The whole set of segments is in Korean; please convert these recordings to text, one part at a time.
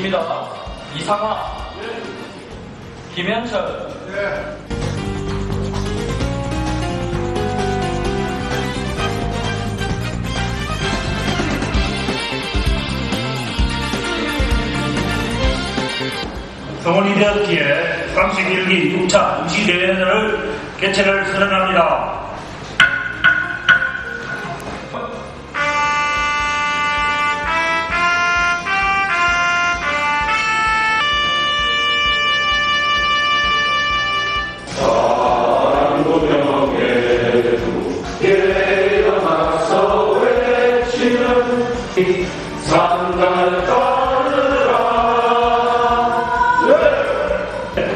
계십니다. 이상화, 김현철, 성원이 되었기에 31기 6차 임시대회를 개최를 선언합니다.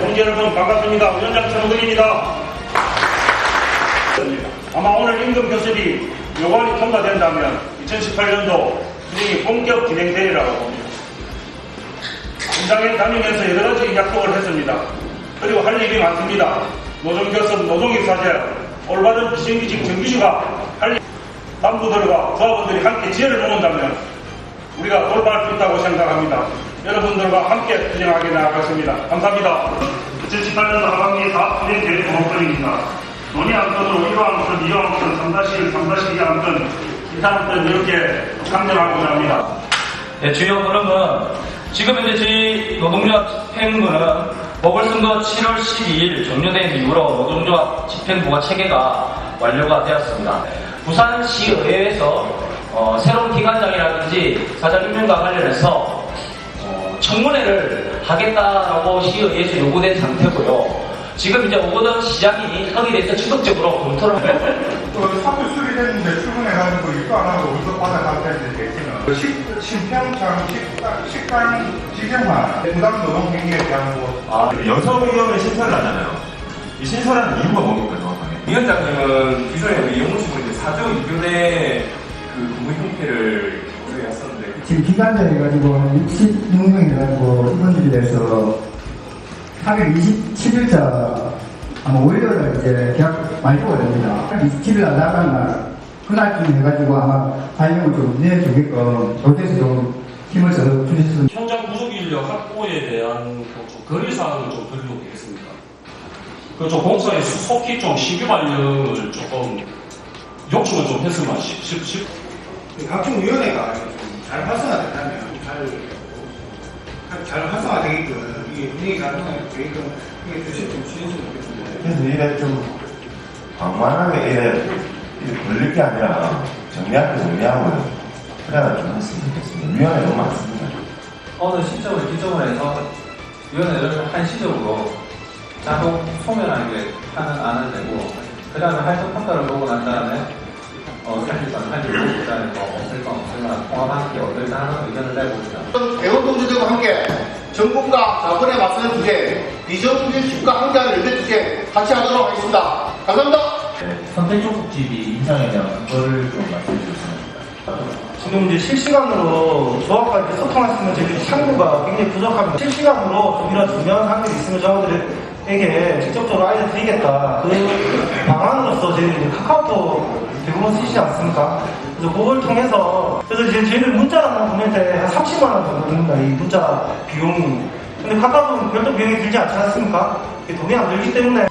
동지 여러분 반갑습니다. 위원장 정동입니다. 아마 오늘 임금 교섭이 요구안이 통과된다면 2018년도 수행이 본격 진행되리라고 봅니다. 현장에 다니면서 여러 가지 약속을 했습니다. 그리고 할 일이 많습니다. 노동교섭, 노동입사제, 올바른 비정규직 정규직화 할 일, 남부들과 조합원들이 함께 지혜를 모은다면 우리가 돌파할 수 있다고 생각합니다. 여러분들과 함께 진행하게 나아가겠습니다. 감사합니다. 2018년도 하반기 사업 진행 계획 보고서입니다. 논의 안건으로 1호 안건, 2호 안건, 3-1, 3-2 안건, 기타 안건 이렇게 상정하고자 합니다. 네, 주요 흐름은 지금 현재 저희 노동조합 집행부는 보궐선거 7월 12일 종료된 이후로 노동조합 집행부가 체계가 완료가 되었습니다. 부산시 의회에서 어, 새로운 기관장이라든지 사장 임명과 관련해서 어, 청문회를 하겠다라고 시의회에서 요구된 상태고요. 지금 이제 오거돈 시장이 거기에 대해서 적극적으로 검토를 하고 그 사표 수리됐는데 출근해가지고 일도 안 하고 월급 받아갔다는 얘기는 식, 신평창 식당, 식당 지정화 부당 노동 행위에 대한 뭐 아, 여성의원을 신설을 하잖아요. 이 신설하는 이유가 뭡니까, 정확하게? 위원장님은 기존에 이용무시고 이 제 사조 이변의 그 근무 형태를 고려했었는데 지금 기간제 해가지고 한 66명 해가지고 이분들에 대해서 827일자 아마 월요일에 이제 계약 발표가 됩니다. 27일 날 나가는 날 그날쯤 해가지고 아마 발령을 좀 내주게끔 조대에서 좀 힘을 써 주셨으면 현장 부족 인력 확보에 대한 건의사항을 좀 드리도록 하겠습니다. 그좀 공사에 속히 좀 신규 발령을 조금 요청을 좀 했으면 싶, 싶, 싶. 각종 위원회가 좀잘 활성화된다면 잘, 잘 활성화되게끔 이게 분위기 잘 활성화되게끔 이게 주실 좀 주셨으면 좋겠습니다. 그래서 이래 좀 광만하게 이래, 걸릴 게 아니라 정리할 때 정리하고 그래야 좀 했으면 좋겠습니다. 위원회 너무 많습니다. 어느 시점을 기점을 해서 위원회를 한시적으로 자동 소멸하게 하는 안을 내고 그 다음에 활동 평가를 보고 난 다음에 어, 살릴 건 살리고 그 다음에 뭐 없을 건 없을만 통합하는 게 어떨까 하는 의견을 내봅니다. 대원 동지들과 함께 정부가 자본에 맞서는 주제, 비정규직 집과 함께하는 연대 주제 같이 하도록 하겠습니다. 감사합니다. 선택적국집이 인상에 대한 그걸 좀 말씀해 주셨습니다. 지금 이제 실시간으로 조합과 이렇게 소통하시는 저희 상부가 굉장히 부족합니다. 실시간으로 좀 이런 중요한 사항들이 있으면 저들 에게 직접적으로 알려드리겠다. 그 방안으로서 저희 이제 카카오톡 대부분 쓰시지 않습니까? 그래서 그걸 통해서 그래서 이제 저희들 문자만 보낼 때 한 30만 원 정도 듭니다. 이 문자 비용이. 근데 카카오톡은 별도 비용이 들지 않지 않습니까? 돈이 안 들기 때문에